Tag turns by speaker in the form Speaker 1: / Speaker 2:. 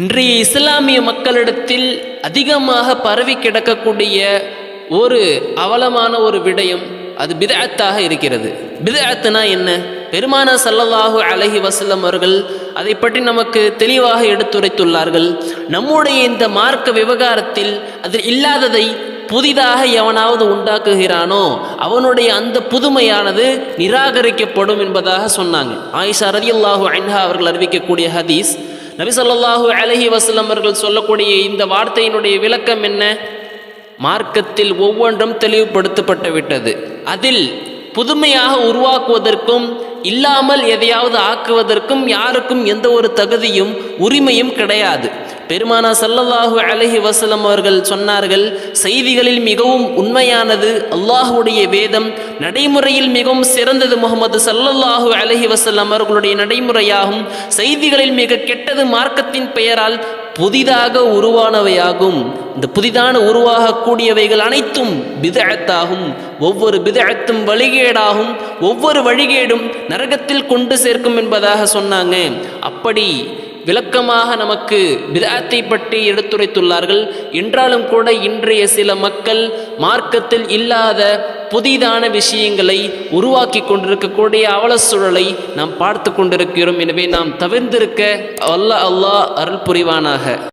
Speaker 1: இன்றைய இஸ்லாமிய மக்களிடத்தில் அதிகமாக பரவி கிடக்கக்கூடிய ஒரு அவலமான ஒரு விடயம் அது பிதஅத்தாக இருக்கிறது. பிதஅத்துனா என்ன? பெருமான சல்லல்லாஹு அலைஹி வசல்லம் அவர்கள் அதை பற்றி நமக்கு தெளிவாக எடுத்துரைத்துள்ளார்கள். நம்முடைய இந்த மார்க்க விவகாரத்தில் அதில் இல்லாததை புதிதாக எவனாவது உண்டாக்குகிறானோ அவனுடைய அந்த புதுமையானது நிராகரிக்கப்படும் என்பதாக சொன்னாங்க. ஆயிஷா ரலியல்லாஹு அன்ஹா அவர்கள் அறிவிக்கக்கூடிய ஹதீஸ் நபி அலஹி வசல்லம் அவர்கள் சொல்லக்கூடிய இந்த வார்த்தையினுடைய விளக்கம் என்ன? மார்க்கத்தில் ஒவ்வொன்றும் தெளிவுபடுத்தப்பட்டு விட்டது. அதில் புதுமையாக உருவாக்குவதற்கும் இல்லாமல் எதையாவது ஆக்குவதற்கும் யாருக்கும் எந்த ஒரு தகுதியும் உரிமையும் கிடையாது. பெருமானா சல்லல்லாஹு அலஹி வசலம் அவர்கள் சொன்னார்கள் செய்திகளில் மிகவும் உண்மையானது அல்லாஹுடைய வேதம் நடைமுறையில் மிகவும் சிறந்தது முகமது சல்லல்லாஹு அலஹி வசல்லம் அவர்களுடைய நடைமுறையாகும். செய்திகளில் மிக கெட்டது மார்க்கத்தின் பெயரால் புதிதாக உருவானவையாகும். இந்த புதிதான உருவாகக்கூடியவைகள் அனைத்தும் பிதழத்தாகும் ஒவ்வொரு பிதழத்தும் வழிகேடாகும் ஒவ்வொரு வழிகேடும் நரகத்தில் கொண்டு சேர்க்கும் என்பதாக சொன்னாங்க. அப்படி விளக்கமாக நமக்கு பிதஅத்தை பற்றி எடுத்துரைத்துள்ளார்கள். என்றாலும் கூட இன்றைய சில மக்கள் மார்க்கத்தில் இல்லாத புதிதான விஷயங்களை உருவாக்கி கொண்டிருக்கக்கூடிய அவல சூழலை நாம் பார்த்து கொண்டிருக்கிறோம். எனவே நாம் தவிர்ந்திருக்க அல்ல அல்லாஹ் அருள் புரிவானாக